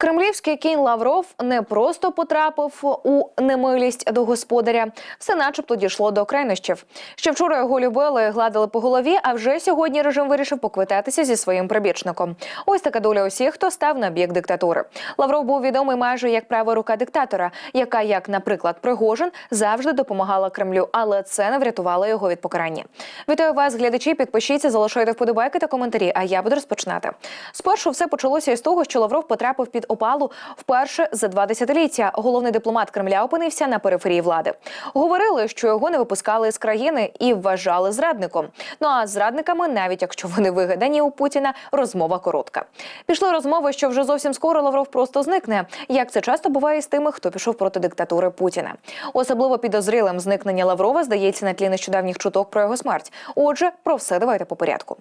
Кремлівський кінь Лавров не просто потрапив у немилість до господаря, все начебто дійшло до крайнощів. Ще вчора його любили, гладили по голові. А вже сьогодні режим вирішив поквитатися зі своїм прибічником. Ось така доля усіх, хто став на бік диктатури. Лавров був відомий майже як права рука диктатора, яка, як, наприклад, Пригожин, завжди допомагала Кремлю, але це не врятувало його від покарання. Вітаю вас, глядачі. Підпишіться, залишайте вподобайки та коментарі. А я буду розпочинати. Спершу все почалося із того, що Лавров потрапив під опалу вперше за два десятиліття. Головний дипломат Кремля опинився на периферії влади. Говорили, що його не випускали з країни і вважали зрадником. Ну а зрадниками, навіть якщо вони вигадані у Путіна, розмова коротка. Пішли розмови, що вже зовсім скоро Лавров просто зникне. Як це часто буває з тими, хто пішов проти диктатури Путіна. Особливо підозрілим зникнення Лаврова здається на тлі нещодавніх чуток про його смерть. Отже, про все давайте по порядку.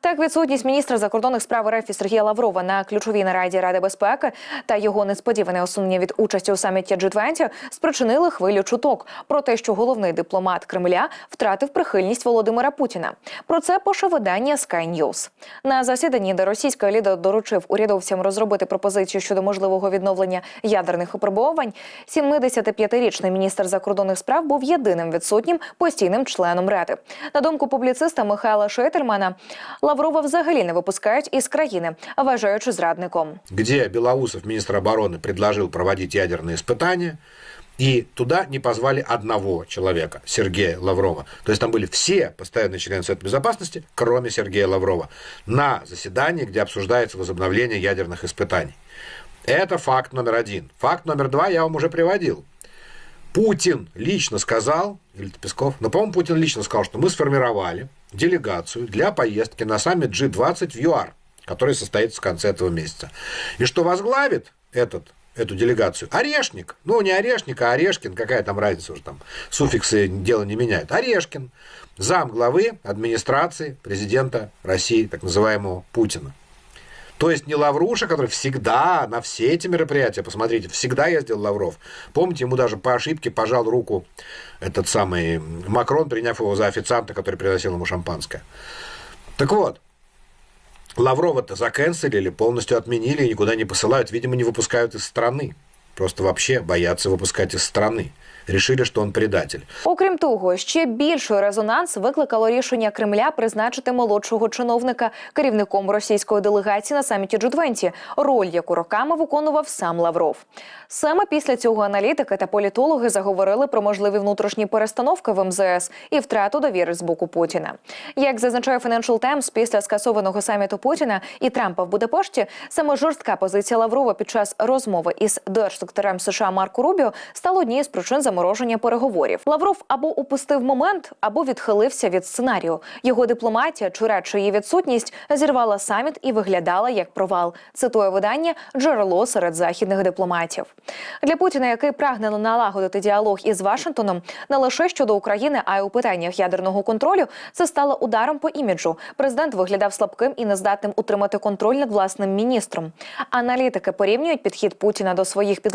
Так, відсутність міністра закордонних справ РФ Сергія Лаврова на ключовій нараді Ради безпеки та його несподіване усунення від участі у саміті G20 спричинили хвилю чуток про те, що головний дипломат Кремля втратив прихильність Володимира Путіна. Про це пише видання Sky News. На засіданні, де російська лідер доручив урядовцям розробити пропозицію щодо можливого відновлення ядерних випробувань, 75-річний міністр закордонних справ був єдиним відсутнім постійним членом Ради. На думку публіциста Михайла Шейтельмана, Лаврова взагалі не випускають із країни, вважаючи зрадником. где Белоусов, министр обороны, предложил проводить ядерные испытания, и туда не позвали одного человека, Сергея Лаврова. То есть там были все постоянные члены Совета Безопасности, кроме Сергея Лаврова, на заседании, где обсуждается возобновление ядерных испытаний. Это факт номер один. Факт номер два я вам уже приводил. Путин лично сказал, или Песков, но, по-моему, Путин лично сказал, что мы сформировали делегацию для поездки на саммит G20 в ЮАР, который состоится в конце этого месяца. И что возглавит этот, эту делегацию Орешник. Ну, не Орешник, а Орешкин. Какая там разница уже там? Суффиксы дело не меняют. Орешкин. Зам главы администрации президента России, так называемого Путина. То есть не Лавруша, который всегда на все эти мероприятия, посмотрите, всегда ездил Лавров. Помните, ему даже по ошибке пожал руку этот самый Макрон, приняв его за официанта, который приносил ему шампанское. Так вот, Лаврова-то заканцелили, полностью отменили и никуда не посылают. Видимо, не выпускают из страны. Просто вообще боятся выпускать из страны. Решили, что он предатель. Окрім того, ще більший резонанс викликало рішення Кремля призначити молодшого чиновника керівником російської делегації на саміті G20, роль яку роками виконував сам Лавров. Саме після цього аналітики та політологи заговорили про можливі внутрішні перестановки в МЗС і втрату довіри з боку Путіна. Як зазначає Financial Times, після скасованого саміту Путіна і Трампа в Будапешті, саме жорстка позиція Лаврова під час розмови із держсекретарем США Марко Рубіо стала однією з причин замороження переговорів. Лавров або упустив момент, або відхилився від сценарію. Його дипломатія, чи радше її відсутність, зірвала саміт і виглядала як провал. Цитує видання джерело серед західних дипломатів. Для Путіна, який прагне налагодити діалог із Вашингтоном, не лише щодо України, а й у питаннях ядерного контролю, це стало ударом по іміджу. Президент виглядав слабким і нездатним утримати контроль над власним міністром. Аналітики порівнюють підхід Путіна до своїх підлеглих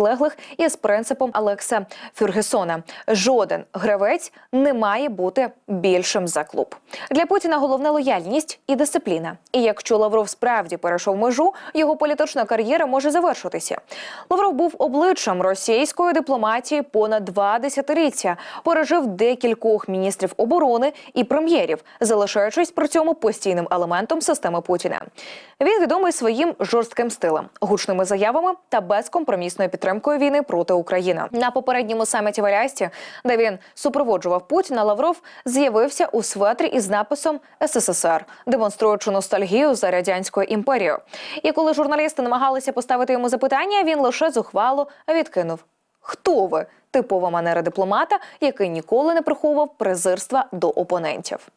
із принципом Алекса Фюргесона. Жоден гравець не має бути більшим за клуб. Для Путіна головна лояльність і дисципліна. І якщо Лавров справді перейшов межу, його політична кар'єра може завершитися. Лавров був обличчям російської дипломатії понад два десятиліття, пережив декількох міністрів оборони і прем'єрів, залишаючись при цьому постійним елементом системи Путіна. Він відомий своїм жорстким стилем, гучними заявами та безкомпромісною підтримкою війни проти України. На попередньому саміті в Алясті, де він супроводжував Путіна, Лавров з'явився у светрі із написом СССР, демонструючи ностальгію за радянською імперією. І коли журналісти намагалися поставити йому запитання, він лише зухвало відкинув: Хто ви? Типова манера дипломата, який ніколи не приховував презирства до опонентів.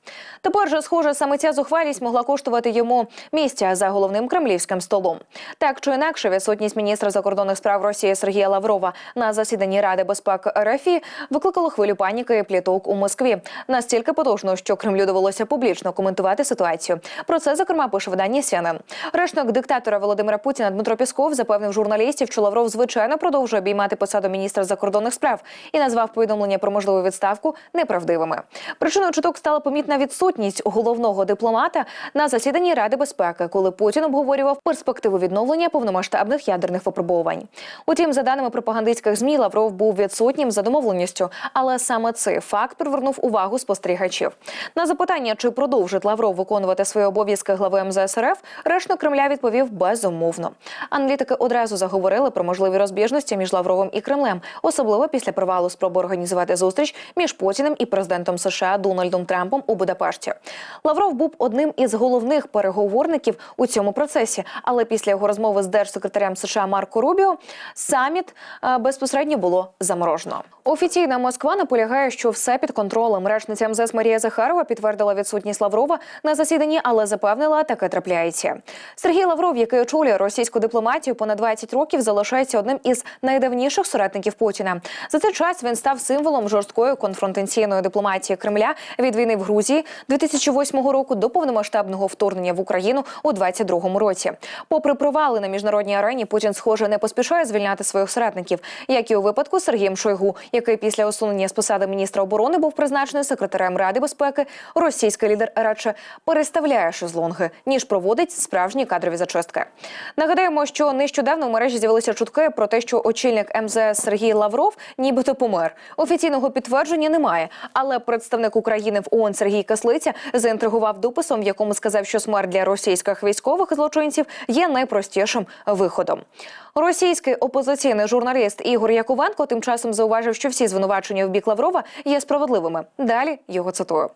Тепер же, схоже, саме ця зухвалість могла коштувати йому місця за головним кремлівським столом. Так чи інакше, відсутність міністра закордонних справ Росії Сергія Лаврова на засіданні Ради безпеки РФ викликало хвилю паніки і пліток у Москві настільки потужно, що Кремлю довелося публічно коментувати ситуацію. Про це зокрема пише видання CNN. Речник диктатора Володимира Путіна Дмитро Пісков запевнив журналістів, що Лавров звичайно продовжує обіймати посаду міністра закордонних справ справ і назвав повідомлення про можливу відставку неправдивими. Причиною чуток стала помітна відсутність головного дипломата на засіданні Ради безпеки, коли Путін обговорював перспективу відновлення повномасштабних ядерних випробувань. Утім, за даними пропагандистських змі, Лавров був відсутнім за домовленістю, але саме цей факт привернув увагу спостерігачів. На запитання, чи продовжить Лавров виконувати свої обов'язки глави МЗС РФ, речник Кремля відповів безумовно. Аналітики одразу заговорили про можливі розбіжності між Лавровим і Кремлем, особливо після провалу спроби організувати зустріч між Путіним і президентом США Дональдом Трампом у Будапешті. Лавров був одним із головних переговорників у цьому процесі, але після його розмови з держсекретарем США Марко Рубіо саміт е, безпосередньо було заморожено. Офіційна Москва наполягає, що все під контролем. Речниця МЗС Марія Захарова підтвердила відсутність Лаврова на засіданні, але запевнила, таке трапляється. Сергій Лавров, який очолює російську дипломатію понад 20 років, залишається одним із найдавніших соратників Путіна. За цей час він став символом жорсткої конфронтаційної дипломатії Кремля від війни в Грузії 2008 року до повномасштабного вторгнення в Україну у 2022 році. Попри провали на міжнародній арені, Путін, схоже, не поспішає звільняти своїх соратників, як і у випадку з Сергієм Шойгу, який після усунення з посади міністра оборони був призначений секретарем Ради безпеки. Російський лідер радше переставляє шезлонги ніж проводить справжні кадрові зачистки. Нагадаємо, що нещодавно в мережі з'явилися чутки про те, що очільник МЗС Сергій Лавров нібито помер. Офіційного підтвердження немає, але представник України в ООН Сергій Каслиця заінтригував дописом, в якому сказав, що смерть для російських військових злочинців є найпростішим виходом. Російський опозиційний журналіст Ігор Яковенко тим часом зауважив, що всі звинувачення в бік Лаврова є справедливими. Далі його цитую: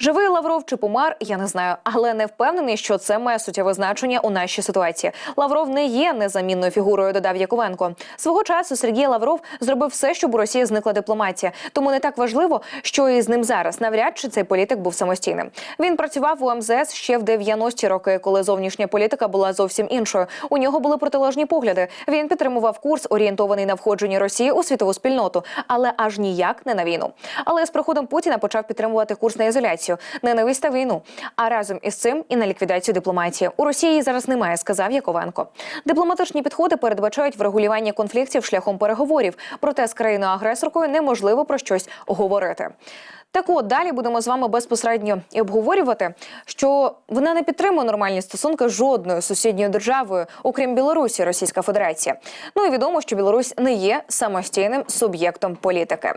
живий Лавров чи помер, я не знаю, але не впевнений, що це має суттєве значення у нашій ситуації. Лавров не є незамінною фігурою. Додав Яковенко. Свого часу Сергій Лавров зробив все, щоб у Росії зникла дипломатія. Тому не так важливо, що і з ним зараз. Навряд чи цей політик був самостійним. Він працював у МЗС ще в 90-ті роки, коли зовнішня політика була зовсім іншою. У нього були протилежні погляди. Він підтримував курс, орієнтований на входження Росії у світову спільноту, але аж ніяк не на війну. Але з приходом Путіна почав підтримувати курс на ізоляцію, ненависть та війну. А разом із цим і на ліквідацію дипломатії. У Росії зараз немає, сказав Яковенко. Дипломатичні підходи передбачають врегулювання конфліктів шляхом переговорів. Проте з країною агресоркою неможливо про щось говорити. Так от далі будемо з вами безпосередньо і обговорювати, що вона не підтримує нормальні стосунки з жодною сусідньою державою, окрім Білорусі, Російська Федерація. Ну і відомо, що Білорусь не є самостійним суб'єктом політики.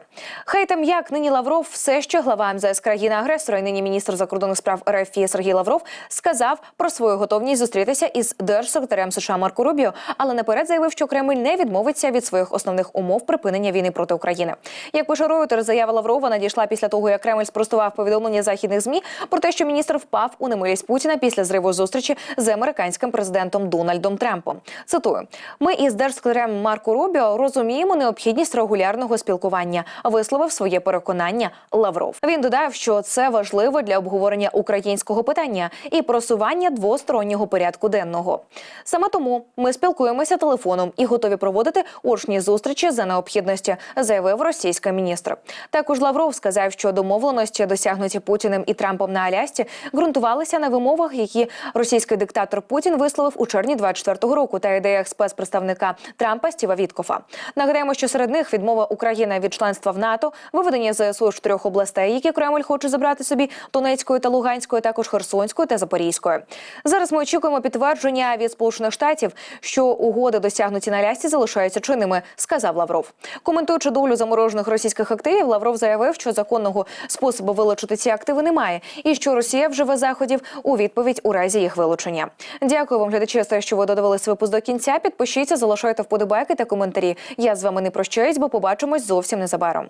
Хай там як нині Лавров, все ще глава МЗС країни агресора, і нині міністр закордонних справ РФ Сергій Лавров сказав про свою готовність зустрітися із держсекретарем США Марко Рубіо, але наперед заявив, що Кремль не відмовиться від своїх основних умов припинення війни проти України. Як пише Reuters, заява Лаврова надійшла після того, як Кремль спростував повідомлення західних змі про те, що міністр впав у немилість Путіна після зриву зустрічі з американським президентом Дональдом Трампом. Цитую: ми із держсекретарем Марко Рубіо розуміємо необхідність регулярного спілкування. Висловив своє переконання Лавров. Він додав, що це важливо для обговорення українського питання і просування двостороннього порядку денного. Саме тому ми спілкуємося телефоном і готові проводити очні зустрічі за необхідності, заявив російський міністр. Також Лавров сказав, що домовленості, досягнуті Путіним і Трампом на Алясці, ґрунтувалися на вимовах, які російський диктатор Путін висловив у червні 24-го року, та ідеях спецпредставника Трампа Стіва Віткофа. Нагадаємо, що серед них відмова України від членства в НАТО, виведення ЗСУ з чотирьох областей, які Кремль хоче забрати собі Донецької та Луганської, також Херсонської та Запорізької. Зараз ми очікуємо підтвердження від Сполучених Штатів, що угоди досягнуті на Алясці залишаються чинними, сказав Лавров. Коментуючи долю заморожених російських активів, Лавров заявив, що законного способу вилучити ці активи немає, і що Росія вживе заходів у відповідь у разі їх вилучення. Дякую вам, глядачі, за те, що ви додивились випуск до кінця. Підпишіться, залишайте вподобайки та коментарі. Я з вами не прощаюсь, бо побачимось зовсім незабаром.